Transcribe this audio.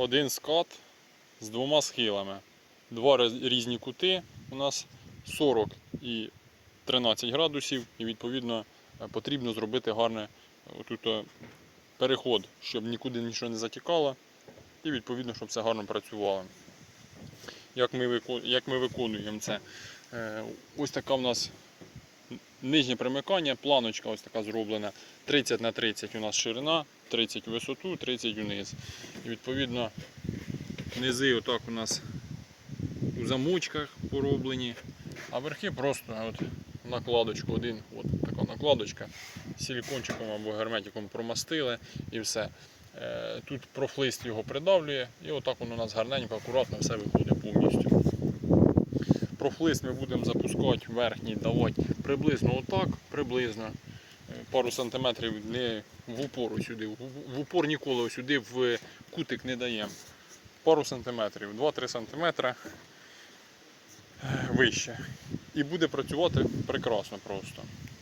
один скат з двома схилами. Два різні кути у нас 40 і 13 градусів, і відповідно е, потрібно зробити гарне отут е, переход, щоб нікуди нічого не затікало, і відповідно, щоб це гарно працювало. Як ми, виконуємо це? Е, Ось така в нас нижнє примикання, планочка ось така зроблена. 30 на 30 у нас ширина, 30 у висоту, 30 униз. І відповідно низи отак у нас у замочках пороблені, а верхи просто от накладочку один, от така накладочка силікончиком або герметиком промастили і все. Е, Тут профлист його придавлює, і отак воно у нас гарненько, акуратно все виходить повністю. Профлист ми будемо запускати верхній, давати приблизно отак, приблизно е, пару сантиметрів не в упор сюди. В упор ніколи сюди в кутик не даємо. Пару сантиметрів, 2-3 сантиметри е, вище. І буде працювати прекрасно просто.